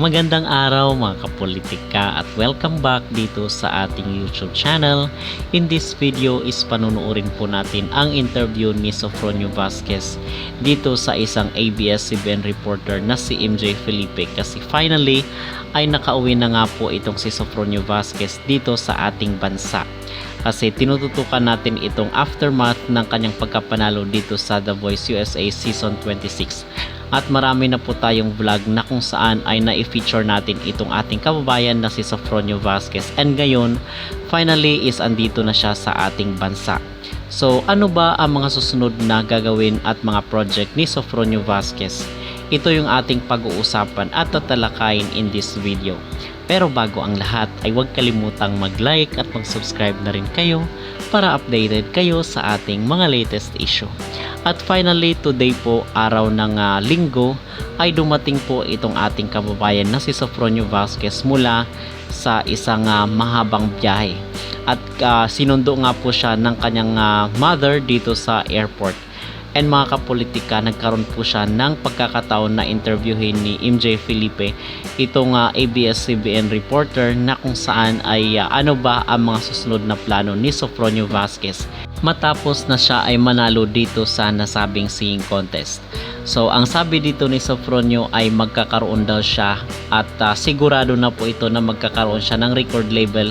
Magandang araw mga kapolitika at welcome back dito sa ating YouTube channel. In this video is panunuorin po natin ang interview ni Sofronio Vasquez dito sa isang ABS-CBN reporter na si MJ Felipe. Kasi finally ay nakauwi na nga po itong si Sofronio Vasquez dito sa ating bansa. Kasi tinututukan natin itong aftermath ng kanyang pagkapanalo dito sa The Voice USA Season 26 at marami na po tayong vlog na kung saan ay na-feature natin itong ating kababayan na si Sofronio Vasquez and ngayon finally is andito na siya sa ating bansa. So ano ba ang mga susunod na gagawin at mga project ni Sofronio Vasquez ito yung ating pag-uusapan at tatalakayin in this video pero bago ang lahat ay huwag kalimutang mag-like at mag-subscribe na rin kayo para updated kayo sa ating mga latest issue. At finally, today po, araw ng ah, linggo, ay dumating po itong ating kababayan na si Sofronio Vasquez mula sa isang ah, mahabang biyahe. At ah, sinundo nga po siya ng kanyang ah, mother dito sa airport. And mga kapolitika, nagkaroon po siya ng pagkakataon na interviewin ni MJ Felipe, itong ah, ABS-CBN reporter na kung saan ay ah, ano ba ang mga susunod na plano ni Sofronio Vasquez matapos na siya ay manalo dito sa nasabing singing contest. So ang sabi dito ni Sofronio ay magkakaroon daw siya at ah, sigurado na po ito na magkakaroon siya ng record label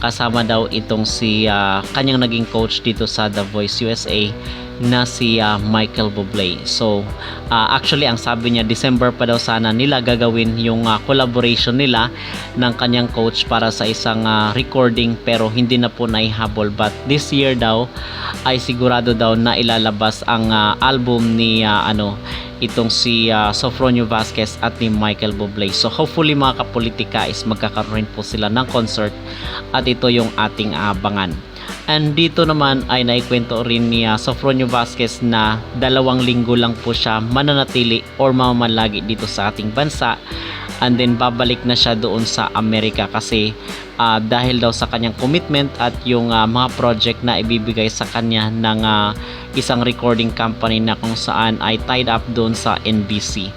kasama daw itong si ah, kanyang naging coach dito sa The Voice USA na si ah, Michael Bublé. So ah, actually ang sabi niya December pa daw sana nila gagawin yung ah, collaboration nila ng kanyang coach para sa isang ah, recording pero hindi na po naihabol but this year daw ay sigurado daw na ilalabas ang ah, album ni ah, ano itong si ah, Sofronio Vasquez at ni Michael Bublé. So hopefully mga kapolitika is magkakaroon po sila ng concert at ito yung ating abangan. And dito naman ay naikwento rin ni ah, Sofronio Vasquez na dalawang linggo lang po siya mananatili or mamamalagi dito sa ating bansa. And then babalik na siya doon sa Amerika kasi ah, dahil daw sa kanyang commitment at yung ah, mga project na ibibigay sa kanya ng ah, isang recording company na kung saan ay tied up doon sa NBC.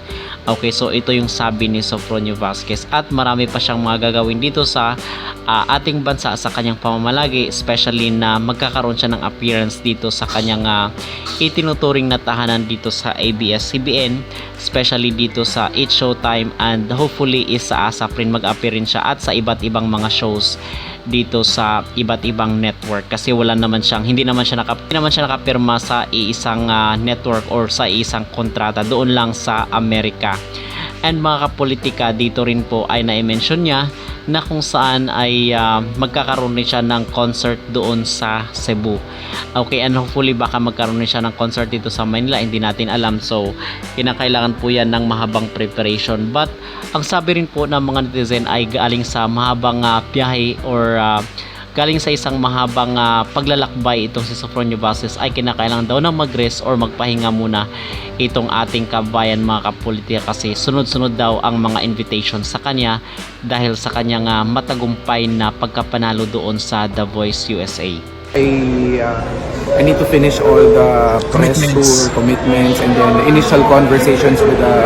Okay, so ito yung sabi ni Sofronio Vasquez at marami pa siyang mga gagawin dito sa ah, ating bansa sa kanyang pamamalagi especially na magkakaroon siya ng appearance dito sa kanyang ah, itinuturing na tahanan dito sa ABS-CBN especially dito sa It Showtime and hopefully is sa ASAP rin mag-appear rin siya at sa iba't ibang mga shows dito sa iba't ibang network kasi wala naman siyang hindi naman siya naka, hindi naman siya nakapirma sa iisang ah, network or sa isang kontrata doon lang sa Amerika. And mga kapolitika dito rin po ay na-mention niya na kung saan ay ah, magkakaroon rin siya ng concert doon sa Cebu. Okay and hopefully baka magkaroon rin siya ng concert dito sa Manila. Hindi natin alam. So kinakailangan po yan ng mahabang preparation. But ang sabi rin po ng mga netizen ay galing sa mahabang ah, biyahe or ah, galing sa isang mahabang ah, paglalakbay itong si Sofronio Vasquez ay kinakailangan daw na mag-rest or magpahinga muna itong ating kabayan mga kapolitika kasi sunod-sunod daw ang mga invitation sa kanya dahil sa kanyang ah, matagumpay na pagkapanalo doon sa The Voice USA. I uh, I need to finish all the press Commitments. tour commitments and then the initial conversations with the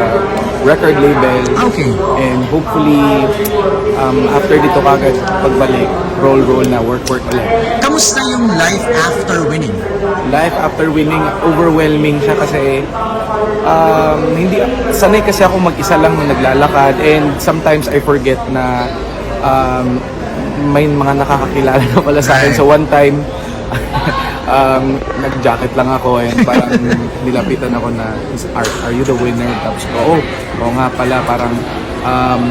record label. Okay. And hopefully um, after dito kagad pagbalik, roll roll na work work ulit. Kamusta yung life after winning? Life after winning, overwhelming siya kasi um, hindi sanay kasi ako mag-isa lang na naglalakad and sometimes I forget na um, may mga nakakakilala na pala sa akin. So one time, um, nag-jacket lang ako and parang nilapitan ako na, are, are you the winner? Tapos ko, oh, oo nga pala, parang um,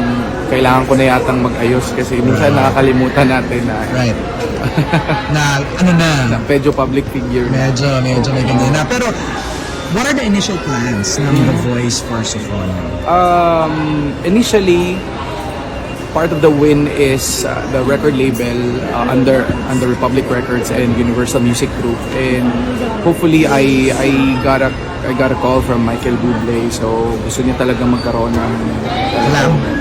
kailangan ko na yatang mag-ayos kasi minsan nakakalimutan natin na, Right. na ano na, na medyo public figure na. medyo, medyo may ganyan na. Pero, what are the initial plans ng The Voice for Sofronio? Um, initially, part of the win is uh, the record label uh, under under Republic Records and Universal Music Group, and hopefully I I got a I got a call from Michael Bublé, so gusto niya talaga magkaroon ng Collab.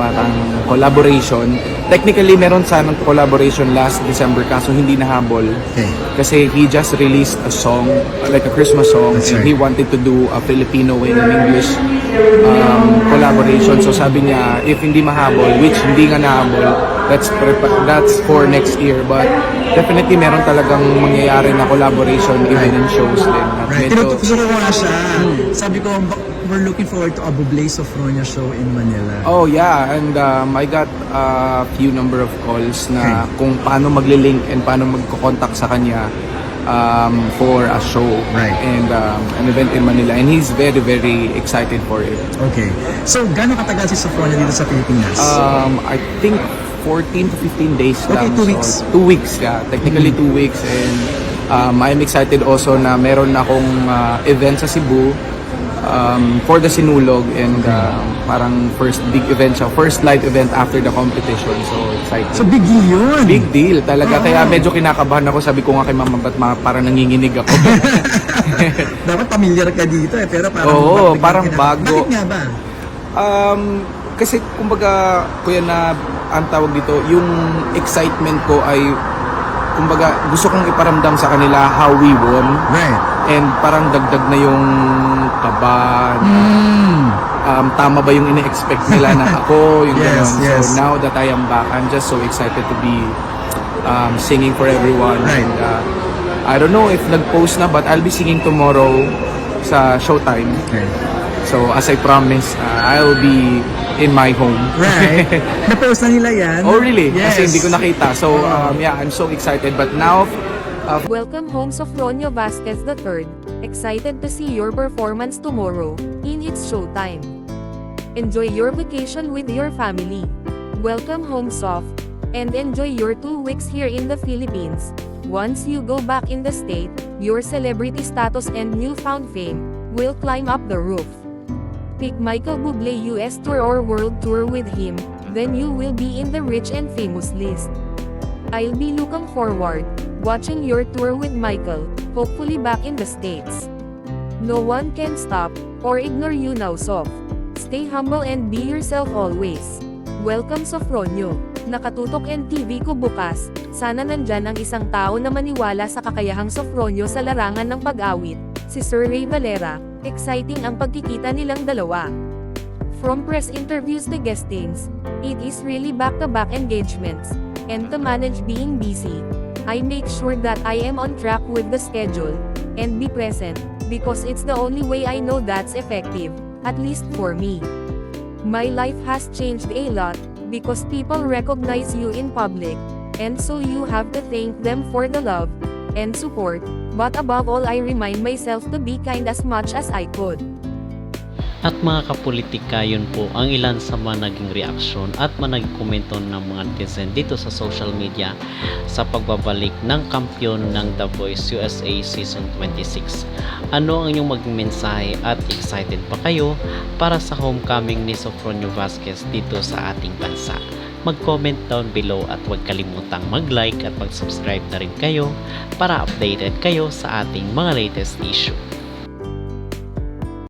Parang collaboration technically meron sanang collaboration last December kaso hindi nahabol. Okay. Kasi he just released a song, like a Christmas song, That's and right. he wanted to do a Filipino and an English um, collaboration. So sabi niya, if hindi mahabol, which hindi nga nahabol, that's prepa- that's for next year. But definitely meron talagang mangyayari na collaboration even in shows din. Right. medyo- Tinuturo ko nga siya. Sabi ko, "Ba- we're looking forward to a Bublé Sofronia show in Manila. Oh yeah, and um, I got a few number of calls na kung paano magle-link and paano magko-contact sa kanya um, for a show Right. and um, an event in Manila and he's very very excited for it. Okay. So, gano'ng katagal si Sofronia dito sa Pilipinas? Um, I think 14 to 15 days Okay, lang. two So, weeks. Two weeks, yeah. Technically two weeks and um, I'm excited also na meron akong uh, event sa Cebu um, for the Sinulog and um, parang first big event siya. First live event after the competition. So excited. so, big deal yun. Big deal talaga. Oo. Kaya medyo kinakabahan ako. Sabi ko nga kay mama, ba't ma- parang nanginginig ako? Dapat familiar ka dito eh, pero parang... Oo, biglang parang kinaka- bago. Bakit nga ba? um, kasi kumbaga, kuya na ang tawag dito, yung excitement ko ay kumbaga gusto kong iparamdam sa kanila how we won Right. And parang dagdag na yung kaba na, Mm. um, tama ba yung ine-expect nila na ako yung Yes, ganun. yes. so now that I am back I'm just so excited to be um, singing for everyone Right. and uh, I don't know if nag-post na but I'll be singing tomorrow sa Showtime Okay. so as I promised uh, I'll be in my home Right. Na-post na nila yan? oh really? Yes. Kasi hindi ko nakita so um, yeah I'm so excited but now Welcome home Sofronio Vasquez III. Excited to see your performance tomorrow, in its showtime. Enjoy your vacation with your family. Welcome home Sof. And enjoy your two weeks here in the Philippines. Once you go back in the state, your celebrity status and newfound fame will climb up the roof. Pick Michael Bublé US Tour or World Tour with him, then you will be in the rich and famous list. I'll be looking forward, watching your tour with Michael, hopefully back in the States. No one can stop, or ignore you now Sof. Stay humble and be yourself always. Welcome Sofronio. Nakatutok NTV ko bukas, sana nandyan ang isang tao na maniwala sa kakayahang Sofronio sa larangan ng pag-awit, si Sir Ray Valera, exciting ang pagkikita nilang dalawa. From press interviews to guestings, it is really back-to-back engagements. And to manage being busy, I make sure that I am on track with the schedule, and be present, because it's the only way I know that's effective, at least for me. My life has changed a lot, because people recognize you in public, and so you have to thank them for the love, and support, but above all I remind myself to be kind as much as I could. At mga kapolitika, yun po ang ilan sa mga naging reaksyon at mga naging komento ng mga netizen dito sa social media sa pagbabalik ng kampyon ng The Voice USA Season 26. Ano ang inyong maging mensahe at excited pa kayo para sa homecoming ni Sofronio Vasquez dito sa ating bansa? Mag-comment down below at huwag kalimutang mag-like at mag-subscribe na rin kayo para updated kayo sa ating mga latest issue.